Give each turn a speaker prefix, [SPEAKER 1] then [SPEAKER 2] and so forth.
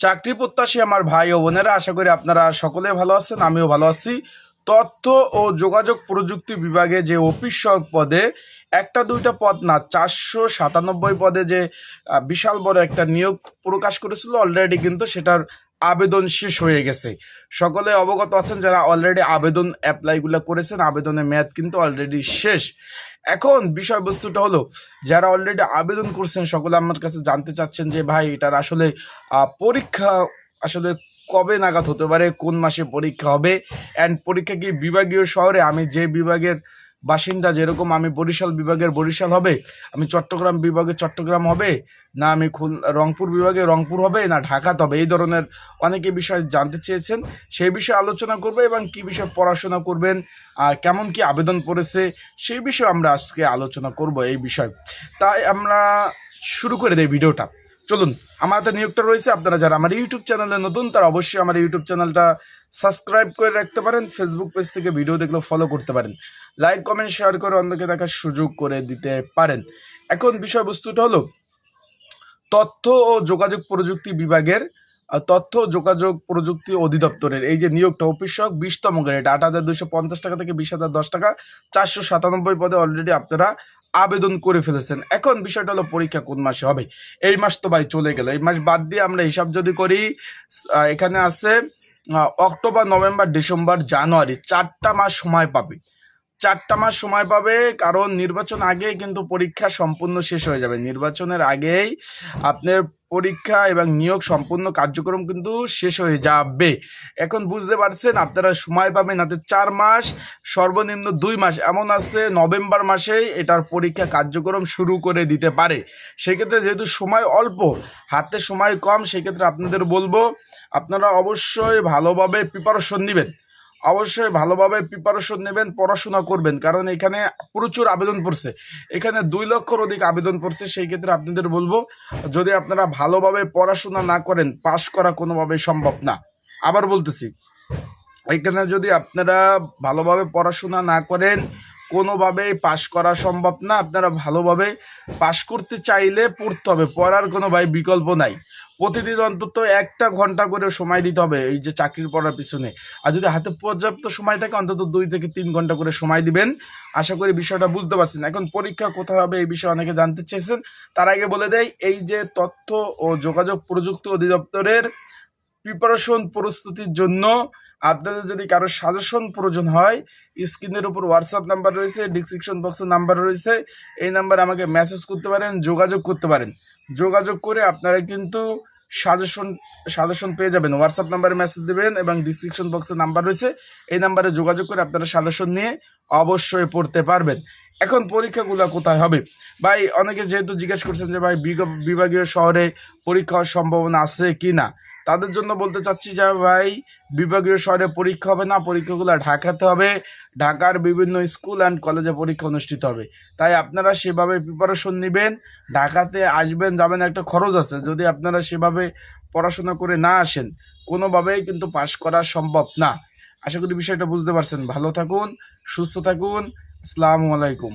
[SPEAKER 1] চাকরি প্রত্যাশী আমার ভাই ও বোনেরা, আশা করি আপনারা সকলে ভালো আছেন, আমিও ভালো আছি। তথ্য ও যোগাযোগ প্রযুক্তি বিভাগে যে অফিস সহ পদে, একটা দুইটা পদ না, চারশো সাতানব্বই পদে যে বিশাল বড় একটা নিয়োগ প্রকাশ করেছিল অলরেডি কিন্তু সেটার আবেদন শেষ হয়ে গেছে। সকলে অবগত আছেন যারা অলরেডি আবেদন অ্যাপ্লাইগুলো করেছেন, আবেদনের মেয়াদ কিন্তু অলরেডি শেষ। এখন বিষয়বস্তুটা হলো, যারা অলরেডি আবেদন করছেন, সকলে আমার কাছে জানতে চাচ্ছেন যে, ভাই, এটার আসলে পরীক্ষা আসলে কবে নাগাদ হতে পারে, কোন মাসে পরীক্ষা হবে? অ্যান্ড পরীক্ষা কি বিভাগীয় শহরে? আমি যে বিভাগের বাসিন্দা যেরকম আমি বরিশাল বিভাগের বরিশাল হবে, আমি চট্টগ্রাম বিভাগে চট্টগ্রাম হবে, না আমি খুল, রংপুর বিভাগে রংপুর হবে, না ঢাকাতে হবে এই ধরনের অনেকে বিষয় জানতে চেয়েছেন। সেই বিষয়ে আলোচনা করব এবং কি বিষয়ে পড়াশোনা করবেন কেমন কি আবেদন পড়েছে সেই বিষয়ে আমরা আজকে আলোচনা করব এই বিষয়। তাই আমরা শুরু করে দেই ভিডিওটা। চলুন, আমার হাতে নিয়োগটা রয়েছে, আপনারা যারা আমার ইউটিউব চ্যানেলে নতুন, তারা অবশ্যই আমার ইউটিউব চ্যানেলটা সাবস্ক্রাইব করে রাখতে পারেন ফেসবুক পেজ থেকে ভিডিও দেখলে ফলো করতে পারেন। লাইক কমেন্ট শেয়ার করে অন্যকে দেখার সুযোগ করে দিতে পারেন। এখন বিষয়বস্তুটা হলো, তথ্য ও যোগাযোগ প্রযুক্তি বিভাগের তথ্য যোগাযোগ প্রযুক্তি অধিদপ্তরের, এই যে নিয়োগটা অফিস সহক বিশতম গ্রেড আট হাজার দুশো পঞ্চাশ টাকা থেকে বিশ হাজার দশ টাকা, চারশো সাতানব্বই পদে অলরেডি আপনারা আবেদন করে ফেলেছেন। এখন বিষয়টা হলো পরীক্ষা কোন মাসে হবে? এই মাস তো ভাই চলে গেল। এই মাস বাদ দিয়ে আমরা হিসাব যদি করি এখানে আছে অক্টোবর, নভেম্বর, ডিসেম্বর, জানুয়ারি, চারটা মাস সময় পাবে। চারটা মাস সময় পাবে, কারণ নির্বাচন আগেই কিন্তু পরীক্ষা সম্পূর্ণ শেষ হয়ে যাবে। নির্বাচনের আগেই আপনার পরীক্ষা এবং নিয়োগ সম্পূর্ণ কার্যক্রম কিন্তু শেষ হয়ে যাবে। এখন বুঝতে পারছেন আপনারা সময় পাবেন হাতে চার মাস, সর্বনিম্ন দুই মাস, এমন আছে নভেম্বর মাসেই এটার পরীক্ষা কার্যক্রম শুরু করে দিতে পারে। সেক্ষেত্রে যেহেতু সময় অল্প, হাতে সময় কম, সেক্ষেত্রে আপনাদের বলব, আপনারা অবশ্যই ভালোভাবে প্রিপারেশন নেবেন। অবশ্যই ভালোভাবে প্রিপারেশন নেবেন, পড়াশোনা করবেন, কারণ এখানে প্রচুর আবেদন পড়ছে। এখানে দুই লক্ষর অধিক আবেদন পড়ছে, সেই ক্ষেত্রে আপনাদের বলব, যদি আপনারা ভালোভাবে পড়াশোনা না করেন পাশ করা কোনোভাবে সম্ভব না। আবার বলতেছি, এখানে যদি আপনারা ভালোভাবে পড়াশোনা না করেন, কোনোভাবেই পাশ করা সম্ভব না। আপনারা ভালোভাবে পাশ করতে চাইলে পড়তে হবে, পড়ার কোনো ভাই বিকল্প নাই। প্রতিদিন অন্তত একটা ঘণ্টা করে সময় দিতে হবে এই যে চাকরির পড়ার পিছনে। আর যদি হাতে পর্যাপ্ত সময় থাকে, অন্তত দুই থেকে তিন ঘণ্টা করে সময় দিবেন। আশা করি বিষয়টা বুঝতে পারছেন। এখন পরীক্ষা কোথায় হবে এই বিষয়ে অনেকে জানতে চেয়েছেন। তার আগে বলে দেয় এই যে তথ্য ও যোগাযোগ প্রযুক্তি অধিদপ্তরের প্রিপারেশন প্রস্তুতির জন্য আপনাদের যদি কারও সাজেশন প্রয়োজন হয়, স্ক্রিনের উপর হোয়াটসঅ্যাপ নাম্বার রয়েছে ডিসক্রিপশন বক্সের নাম্বার রয়েছে। এই নাম্বারে আমাকে মেসেজ করতে পারেন, যোগাযোগ করতে পারেন। যোগাযোগ করে আপনারা কিন্তু সাজেশন সাজেশন পেয়ে যাবেন। হোয়াটসঅ্যাপ নাম্বারে মেসেজ দেবেন এবং ডিসক্রিপশন বক্সের নাম্বার রয়েছে। এই নাম্বারে যোগাযোগ করে আপনারা সাজেশন নিয়ে অবশ্যই পড়তে পারবেন। এখন পরীক্ষাগুলো কোথায় হবে? ভাই, অনেকে যেহেতু জিজ্ঞেস করছেন যে, ভাই বিভাগীয় শহরে পরীক্ষা হওয়ার সম্ভাবনা আছে কি না তাদের জন্য বলতে চাচ্ছি যে, ভাই, বিভাগীয় শহরে পরীক্ষা হবে না, পরীক্ষাগুলো ঢাকাতে হবে। ঢাকার বিভিন্ন স্কুল অ্যান্ড কলেজে পরীক্ষা অনুষ্ঠিত হবে। তাই আপনারা সেভাবে প্রিপারেশন নেবেন। ঢাকাতে আসবেন, যাবেন, একটা খরচ আছে। যদি আপনারা সেভাবে পড়াশোনা করে না আসেন, কোনোভাবেই কিন্তু পাশ করা সম্ভব না। আশা করি বিষয়টা বুঝতে পারছেন। ভালো থাকুন, সুস্থ থাকুন। আসসালামু আলাইকুম।